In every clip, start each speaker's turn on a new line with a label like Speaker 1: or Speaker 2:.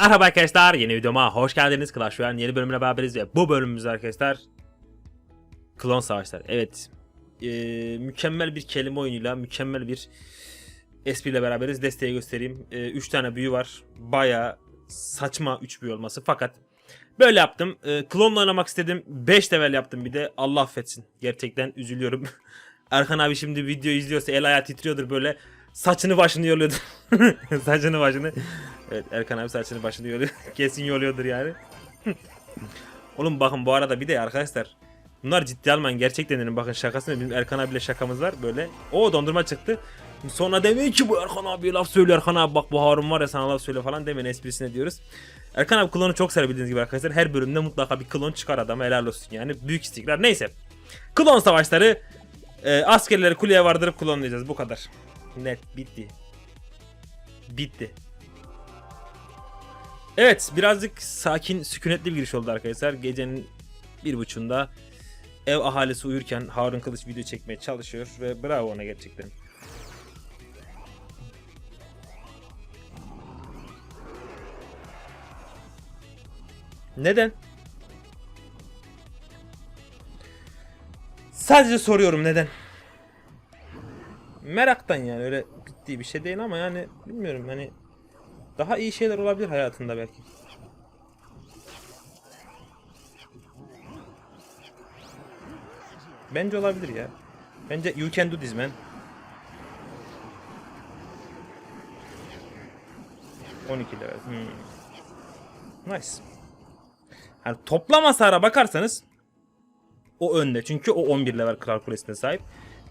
Speaker 1: Merhaba arkadaşlar yeni videoma hoş geldiniz. Clash Royale yeni bölümüne beraberiz ve bu bölümümüz arkadaşlar Klon Savaşlar evet Ee, mükemmel bir kelime oyunuyla mükemmel bir espriyle beraberiz. Desteği göstereyim. 3 tane büyü var. Baya saçma 3 büyü olması. Fakat böyle yaptım. Ee, klonla oynamak istedim. 5 level yaptım bir de. Allah affetsin. Gerçekten üzülüyorum. Erkan abi şimdi video izliyorsa el ayağı titriyordur böyle saçını başını yoluyordur saçını başını Evet Erkan abi saçını başını yoluyor. Kesin yoluyordur yani. Oğlum bakın bu arada bir de arkadaşlar. Bunlar ciddi almayın gerçekten dedim bakın şakasını bizim Erkan abiyle şakamız var böyle. O dondurma çıktı. Sonra demeyin ki bu Erkan abi laf söylüyor Erkan abi bak bu Harun var ya sana laf söylüyor falan demeyin esprisine diyoruz. Erkan abi klonu çok sever bildiğiniz gibi arkadaşlar. Her bölümde mutlaka bir klon çıkar adama helal olsun yani. Büyük istikrar. Neyse. Klon savaşları. E, askerleri kuleye vardırıp klonlayacağız bu kadar. Net bitti. Bitti. Evet birazcık sakin sükunetli bir giriş oldu arkadaşlar. Gecenin bir buçuğunda ev ahalisi uyurken Harun Kılıç video çekmeye çalışıyor ve bravo ona gerçekten. Neden? Sadece soruyorum neden? Meraktan yani öyle bittiği bir şey değil ama yani bilmiyorum hani daha iyi şeyler olabilir hayatında belki. Bence olabilir ya. Bence you can do this man. 12 level. Hmm. Nice. Yani toplam hasara bakarsanız o önde. Çünkü o 11 level Kral Kulesi'ne sahip.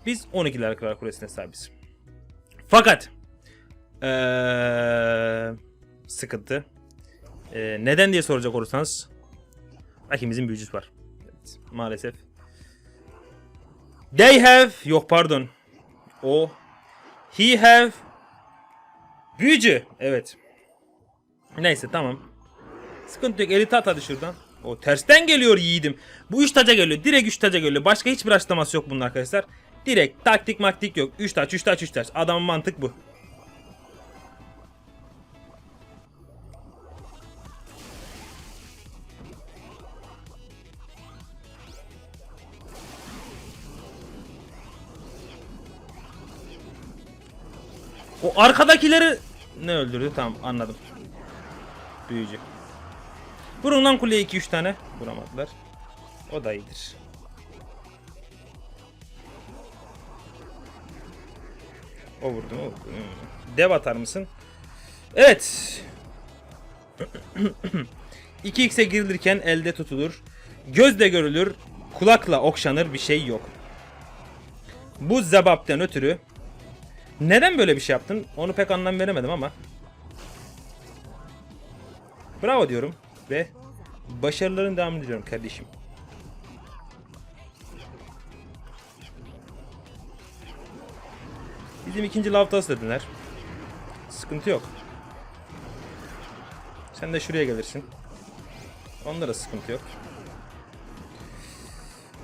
Speaker 1: Biz 12 level Kral Kulesi'ne sahibiz. Fakat ee, sıkıntı. Ee, neden diye soracak olursanız rakibimizin büyücüsü var. Evet, maalesef. They have yok pardon. O he have büyücü. Evet. Neyse tamam. Sıkıntı yok. Elit at hadi şuradan. O tersten geliyor yiğidim. Bu 3 taca geliyor. Direkt 3 taca geliyor. Başka hiçbir açıklaması yok bunun arkadaşlar. Direkt taktik maktik yok. 3 taç 3 taç 3 taç. Adamın mantık bu. O arkadakileri ne öldürdü? Tamam anladım. Büyücü. Vurun lan kuleye 2-3 tane. Vuramadılar. O da iyidir. O vurdu mu? Dev atar mısın? Evet. 2x'e girilirken elde tutulur. Gözle görülür. Kulakla okşanır bir şey yok. Bu zebapten ötürü neden böyle bir şey yaptın? Onu pek anlam veremedim ama. Bravo diyorum ve başarıların devamını diliyorum kardeşim. Bizim ikinci lavtas dediler. Sıkıntı yok. Sen de şuraya gelirsin. Onda da sıkıntı yok.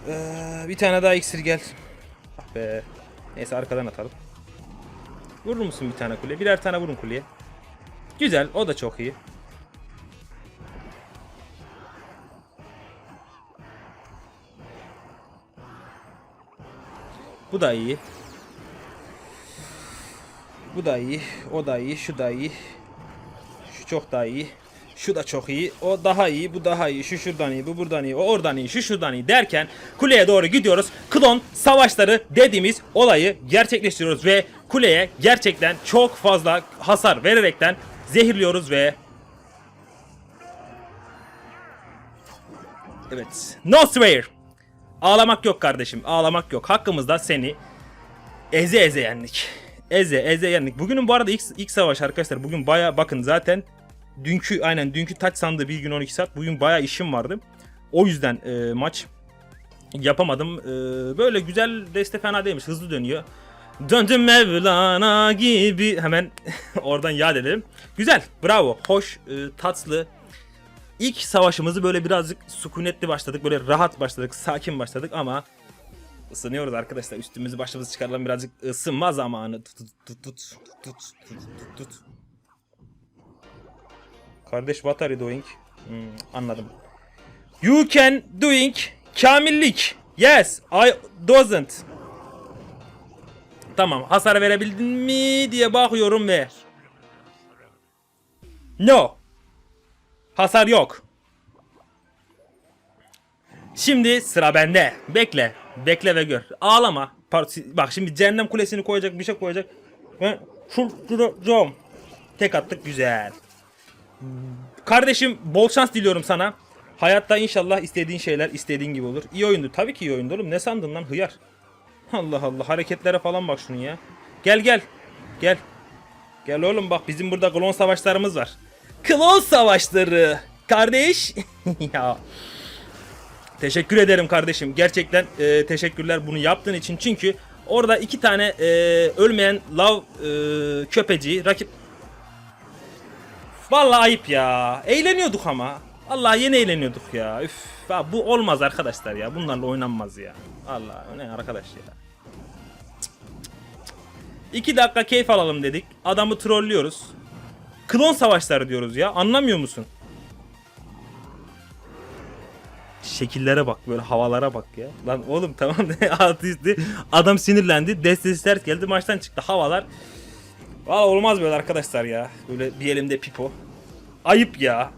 Speaker 1: Ee, bir tane daha iksir gel. Ah be. Neyse arkadan atalım. Vurur musun bir tane kuleye? Birer tane vurun kuleye. Güzel. O da çok iyi. Bu da iyi. Bu da iyi. O da iyi. Şu da iyi. Şu çok daha iyi. Şu da çok iyi. O daha iyi. Bu daha iyi. Şu şuradan iyi. Bu buradan iyi. O oradan iyi. Şu şuradan iyi derken kuleye doğru gidiyoruz. Klon savaşları dediğimiz olayı gerçekleştiriyoruz ve kuleye gerçekten çok fazla hasar vererekten zehirliyoruz ve Evet. No swear. Ağlamak yok kardeşim. Ağlamak yok. Hakkımızda seni eze eze yendik. Eze eze yendik. Bugünün bu arada ilk, ilk savaş arkadaşlar. Bugün baya bakın zaten dünkü aynen dünkü taç sandığı bir gün 12 saat. Bugün baya işim vardı. O yüzden e, maç yapamadım. E, böyle güzel deste fena değilmiş. Hızlı dönüyor. Döndüm Mevlana gibi. Hemen oradan yad edelim. Güzel. Bravo. Hoş. E, tatlı. İlk savaşımızı böyle birazcık sükunetli başladık. Böyle rahat başladık. Sakin başladık ama ısınıyoruz arkadaşlar. Üstümüzü başımızı çıkaralım birazcık ısınma zamanı. Tut tut tut tut tut tut tut. Kardeş what are you doing? Hmm, anladım. You can doing kamillik. Yes, I doesn't. Tamam, hasar verebildin mi diye bakıyorum ve No. Hasar yok. Şimdi sıra bende. Bekle. Bekle ve gör. Ağlama. Bak şimdi cehennem kulesini koyacak bir şey koyacak. Şuracağım. Tek attık güzel. Kardeşim bol şans diliyorum sana. Hayatta inşallah istediğin şeyler istediğin gibi olur. İyi oyundu. Tabii ki iyi oyundu oğlum. Ne sandın lan hıyar? Allah Allah hareketlere falan bak şunun ya. Gel gel. Gel. Gel oğlum bak bizim burada klon savaşlarımız var. Klon savaşları. Kardeş. ya. Teşekkür ederim kardeşim. Gerçekten e, teşekkürler bunu yaptığın için. Çünkü orada iki tane e, ölmeyen lav e, köpeci rakip Vallahi ayıp ya. Eğleniyorduk ama. Allah yeni eğleniyorduk ya. Üf. Ya bu olmaz arkadaşlar ya. Bunlarla oynanmaz ya. Allah ne arkadaş ya. İki dakika keyif alalım dedik. Adamı trollüyoruz. Klon savaşları diyoruz ya. Anlamıyor musun? Şekillere bak böyle havalara bak ya. Lan oğlum tamam altı üstü. Adam sinirlendi. Destesi ters geldi maçtan çıktı. Havalar Valla olmaz böyle arkadaşlar ya. Böyle bir elimde pipo. Ayıp ya.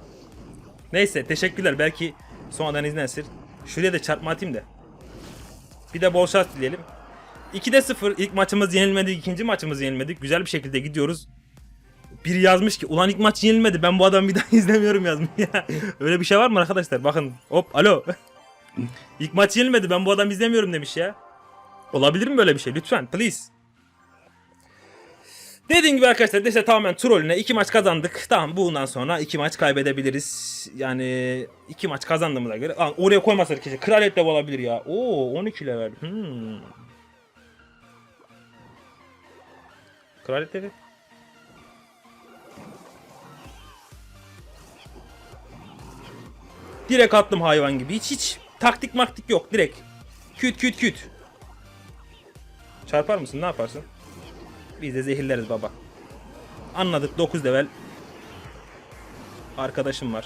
Speaker 1: Neyse teşekkürler. Belki sonradan izlensin. Şuraya da çarpma atayım da. Bir de bol şans dileyelim. 2'de 0. İlk maçımız yenilmedik. ikinci maçımız yenilmedik. Güzel bir şekilde gidiyoruz. Biri yazmış ki ulan ilk maç yenilmedi. Ben bu adamı bir daha izlemiyorum yazmış ya. Öyle bir şey var mı arkadaşlar? Bakın hop alo. ilk maç yenilmedi. Ben bu adamı izlemiyorum demiş ya. Olabilir mi böyle bir şey? Lütfen please. Dediğim gibi arkadaşlar işte tamamen trollüne iki maç kazandık. Tamam bundan sonra iki maç kaybedebiliriz. Yani iki maç kazandığımıza göre. Aa, oraya koymasa keşke. Kraliyet level olabilir ya. Oo 12 level. Hmm. Kraliyet level. Direkt attım hayvan gibi. Hiç hiç taktik maktik yok. Direkt. Küt küt küt. Çarpar mısın? Ne yaparsın? Biz de zehirleriz baba. Anladık 9 level. Arkadaşım var.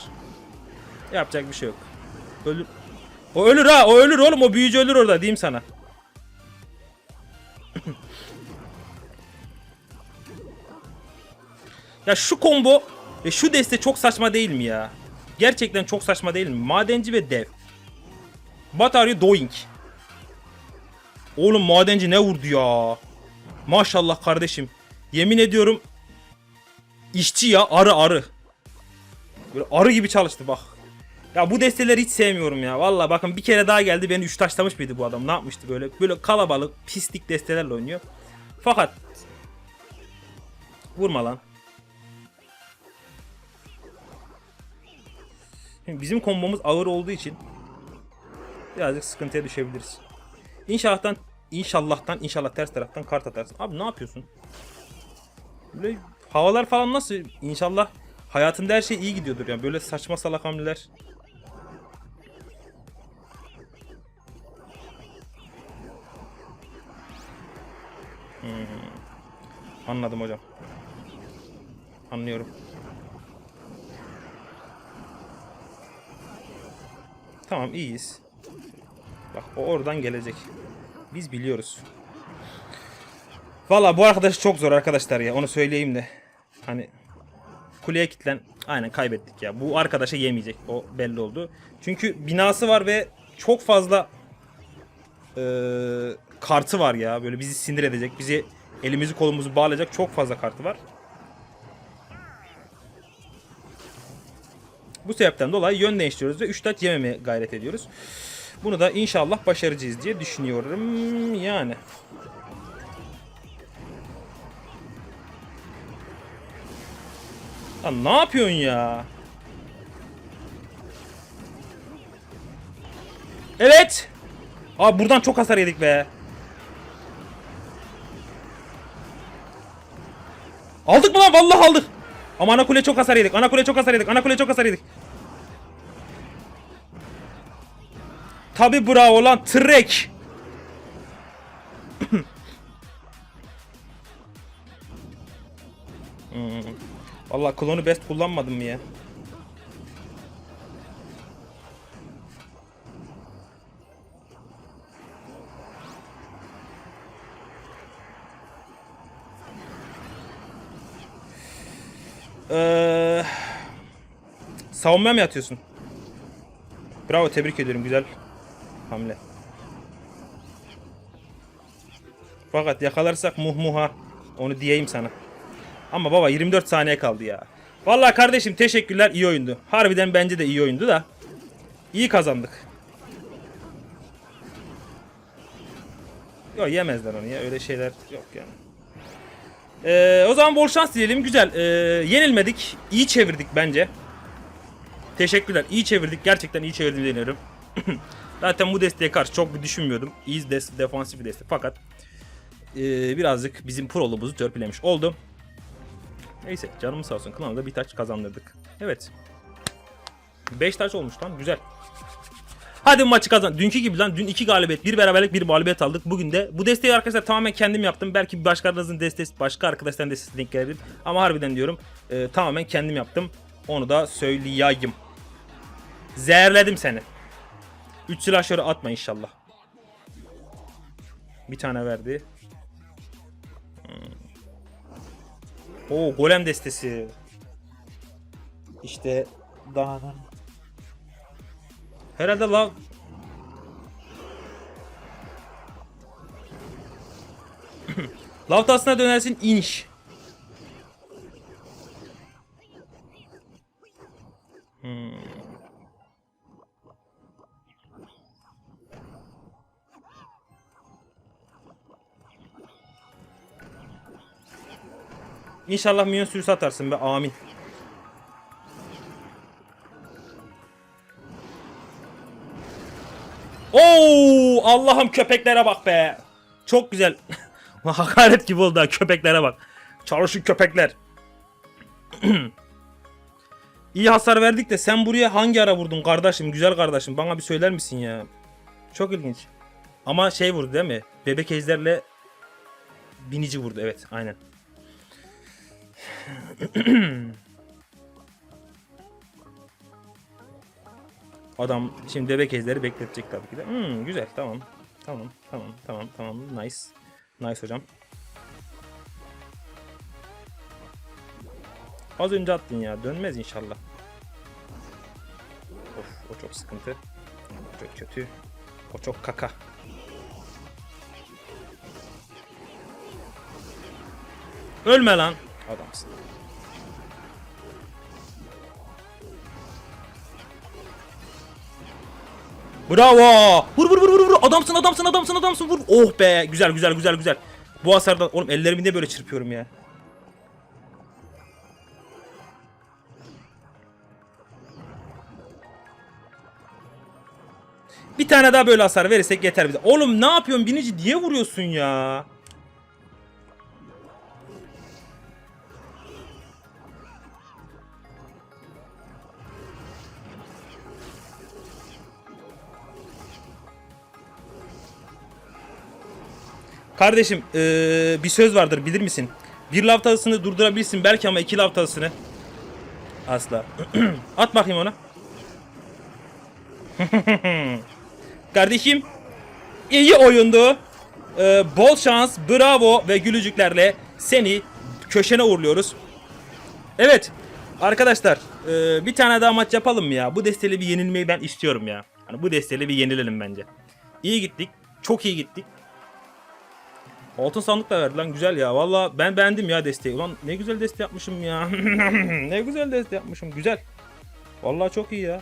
Speaker 1: Yapacak bir şey yok. Ölür. O ölür ha. O ölür oğlum. O büyücü ölür orada diyeyim sana. ya şu combo ve şu deste çok saçma değil mi ya? Gerçekten çok saçma değil mi? Madenci ve dev. What are doing? Oğlum madenci ne vurdu ya? Maşallah kardeşim. Yemin ediyorum işçi ya arı arı. Böyle arı gibi çalıştı bak. Ya bu desteleri hiç sevmiyorum ya. Valla bakın bir kere daha geldi beni 3 taşlamış mıydı bu adam? Ne yapmıştı böyle? Böyle kalabalık pislik destelerle oynuyor. Fakat vurma lan. Şimdi bizim kombomuz ağır olduğu için birazcık sıkıntıya düşebiliriz. İnşallah'tan İnşallah'tan inşallah ters taraftan kart atarsın. Abi ne yapıyorsun? Böyle havalar falan nasıl? İnşallah hayatında her şey iyi gidiyordur yani. Böyle saçma salak hamleler. Hmm. Anladım hocam. Anlıyorum. Tamam iyiyiz. Bak o oradan gelecek. Biz biliyoruz. Valla bu arkadaş çok zor arkadaşlar ya onu söyleyeyim de. Hani kuleye kilitlen aynen kaybettik ya. Bu arkadaşa yemeyecek o belli oldu. Çünkü binası var ve çok fazla eee, kartı var ya. Böyle bizi sinir edecek. Bizi elimizi kolumuzu bağlayacak çok fazla kartı var. Bu sebepten dolayı yön değiştiriyoruz ve 3 taç yememeye gayret ediyoruz. Bunu da inşallah başaracağız diye düşünüyorum yani. Lan ne yapıyorsun ya? Evet. Abi buradan çok hasar yedik be. Aldık mı lan? Vallahi aldık. Ama ana kule çok hasar yedik. Ana kule çok hasar yedik. Ana kule çok hasar yedik. Tabi bravo lan trek. hmm. Klonu best kullanmadım mı ya? Ee, savunmaya mı yatıyorsun? Bravo tebrik ediyorum güzel hamle. Fakat yakalarsak muhmuha onu diyeyim sana. Ama baba 24 saniye kaldı ya. Vallahi kardeşim teşekkürler iyi oyundu. Harbiden bence de iyi oyundu da. İyi kazandık. Yok yemezler onu ya öyle şeyler yok yani. Ee, o zaman bol şans diyelim. Güzel. Ee, yenilmedik. İyi çevirdik bence. Teşekkürler. İyi çevirdik. Gerçekten iyi çevirdim deniyorum. Zaten bu desteğe karşı çok bir düşünmüyordum. İyi des defansif bir destek. Fakat ee, birazcık bizim prolumuzu törpülemiş oldu. Neyse canımız sağ olsun. Klan'a da bir taç kazandırdık. Evet. 5 taç olmuş lan. Güzel. Hadi maçı kazan. Dünkü gibi lan. Dün 2 galibiyet, bir beraberlik, bir mağlubiyet aldık. Bugün de bu desteği arkadaşlar tamamen kendim yaptım. Belki başkalarınızın desteği, başka arkadaşların desteği denk gelebilir. Ama harbiden diyorum e, tamamen kendim yaptım. Onu da söyleyeyim. Zehirledim seni. 3 silahşörü atma inşallah. Bir tane verdi. Hmm. Oo golem destesi. İşte dağdan. Herhalde lav Lav tasına dönersin iniş. İnşallah minyon sürüsü atarsın be amin. Oo Allah'ım köpeklere bak be. Çok güzel. Hakaret gibi oldu ha köpeklere bak. Çalışın köpekler. İyi hasar verdik de sen buraya hangi ara vurdun kardeşim? Güzel kardeşim bana bir söyler misin ya? Çok ilginç. Ama şey vurdu değil mi? Bebek ejderle binici vurdu evet aynen. Adam şimdi bebek ejderi bekletecek tabii ki de. Hmm, güzel tamam. Tamam tamam tamam tamam nice. Nice hocam. Az önce attın ya dönmez inşallah. Of o çok sıkıntı. O çok kötü. O çok kaka. Ölme lan. Adamsın. Bravo. Vur vur vur vur vur. Adamsın adamsın adamsın adamsın vur. Oh be. Güzel güzel güzel güzel. Bu hasardan oğlum ellerimi niye böyle çırpıyorum ya? Bir tane daha böyle hasar verirsek yeter bize. Oğlum ne yapıyorsun binici diye vuruyorsun ya? Kardeşim eee, bir söz vardır bilir misin? Bir lav tadısını durdurabilirsin belki ama iki lav tadısını asla. At bakayım ona. Kardeşim iyi oyundu. Eee, bol şans, bravo ve gülücüklerle seni köşene uğurluyoruz. Evet arkadaşlar eee, bir tane daha maç yapalım mı ya? Bu desteğiyle bir yenilmeyi ben istiyorum ya. Hani bu desteğiyle bir yenilelim bence. İyi gittik. Çok iyi gittik. Altın sandık da verdi lan güzel ya. Valla ben beğendim ya desteği. Ulan ne güzel deste yapmışım ya. ne güzel deste yapmışım. Güzel. Valla çok iyi ya.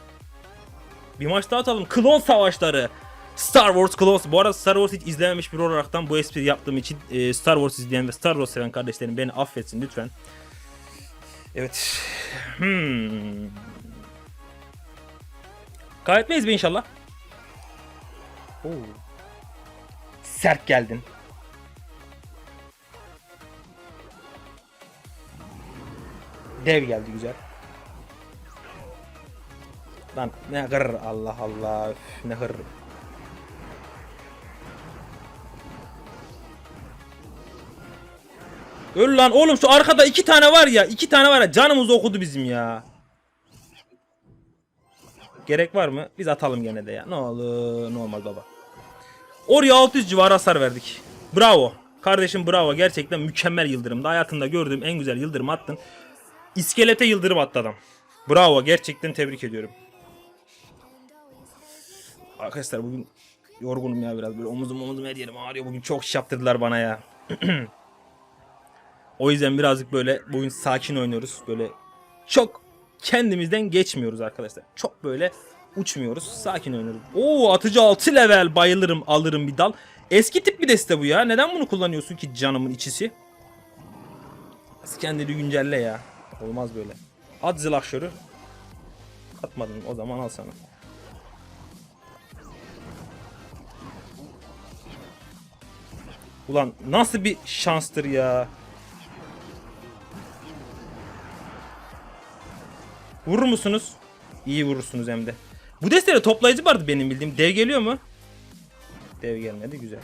Speaker 1: Bir maç daha atalım. Klon savaşları. Star Wars Clones. Bu arada Star Wars hiç izlememiş bir olaraktan bu espri yaptığım için e, Star Wars izleyen ve Star Wars seven kardeşlerim beni affetsin lütfen. Evet. Hmm. Kaybetmeyiz mi inşallah? Oo. Sert geldin. Dev geldi güzel. Lan ne hır Allah Allah üf, ne hır. Öl lan oğlum şu arkada iki tane var ya iki tane var ya canımız okudu bizim ya. Gerek var mı? Biz atalım gene de ya. Ne olur ne olmaz baba. Oraya 600 civarı hasar verdik. Bravo. Kardeşim bravo. Gerçekten mükemmel yıldırımdı. Hayatımda gördüğüm en güzel yıldırım attın. İskelete yıldırım attı adam. Bravo gerçekten tebrik ediyorum. Arkadaşlar bugün yorgunum ya biraz böyle omuzum omuzum her yerim ağrıyor. Bugün çok iş yaptırdılar bana ya. o yüzden birazcık böyle bugün sakin oynuyoruz. Böyle çok kendimizden geçmiyoruz arkadaşlar. Çok böyle uçmuyoruz. Sakin oynuyoruz. Oo atıcı 6 level bayılırım alırım bir dal. Eski tip bir deste bu ya. Neden bunu kullanıyorsun ki canımın içisi? Kendini güncelle ya. Olmaz böyle. At zılahşörü. Atmadın o zaman al sana. Ulan nasıl bir şanstır ya. Vurur musunuz? İyi vurursunuz hem de. Bu destede toplayıcı vardı benim bildiğim. Dev geliyor mu? Dev gelmedi güzel.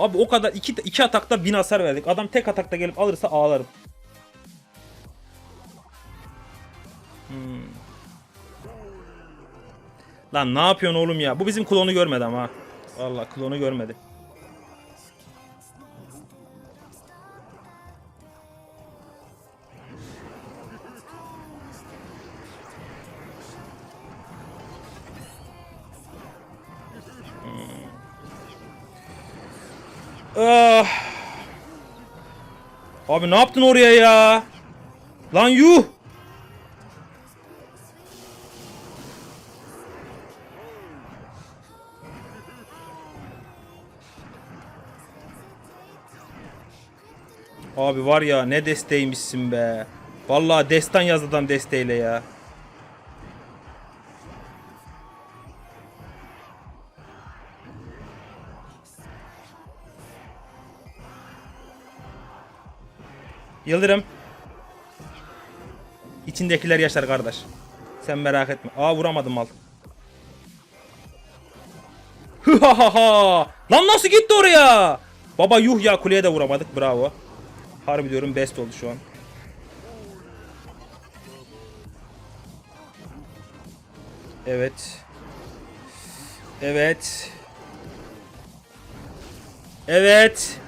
Speaker 1: Abi o kadar iki, iki atakta bin hasar verdik. Adam tek atakta gelip alırsa ağlarım. Hmm. Lan ne yapıyorsun oğlum ya? Bu bizim klonu görmedi ama. ha. Vallahi klonu görmedi. Ah. Abi ne yaptın oraya ya? Lan yuh. Abi var ya ne desteğiymişsin be. Vallahi destan yazdı adam desteğiyle ya. Yıldırım. İçindekiler yaşar kardeş. Sen merak etme. Aa vuramadım mal. Ha ha ha. Lan nasıl gitti oraya? Baba yuh ya kuleye de vuramadık. Bravo. Harbi diyorum best oldu şu an. Evet. Evet. Evet.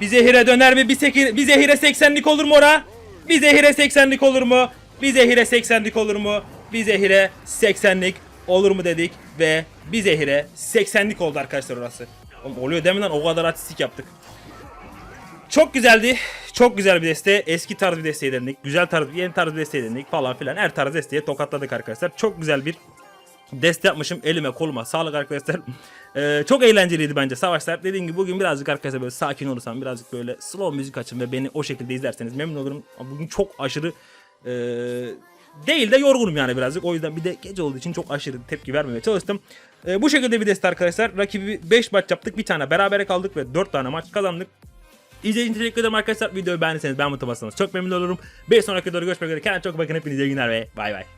Speaker 1: Bir zehire döner mi? Bir, sekir, bir zehire 80'lik olur mu ora? Bir zehire 80'lik olur mu? Bir zehire 80'lik olur mu? Bir zehire 80'lik olur mu dedik ve bir zehire 80'lik oldu arkadaşlar orası. Oğlum oluyor değil mi lan? O kadar artistik yaptık. Çok güzeldi. Çok güzel bir deste. Eski tarz bir desteği denedik. Güzel tarz, yeni tarz bir desteği denedik falan filan. Her tarz desteği tokatladık arkadaşlar. Çok güzel bir deste yapmışım elime koluma sağlık arkadaşlar. Ee, çok eğlenceliydi bence savaşlar. Dediğim gibi bugün birazcık arkadaşlar böyle sakin olursam birazcık böyle slow müzik açın ve beni o şekilde izlerseniz memnun olurum. Bugün çok aşırı ee, değil de yorgunum yani birazcık. O yüzden bir de gece olduğu için çok aşırı tepki vermemeye çalıştım. Ee, bu şekilde bir deste arkadaşlar. Rakibi 5 maç yaptık. Bir tane berabere kaldık ve 4 tane maç kazandık. İzlediğiniz için teşekkür ederim arkadaşlar. Videoyu beğendiyseniz beğen butonuna basarsanız çok memnun olurum. Bir sonraki videoda görüşmek üzere. Kendinize çok bakın. Hepinize iyi günler ve bay bay.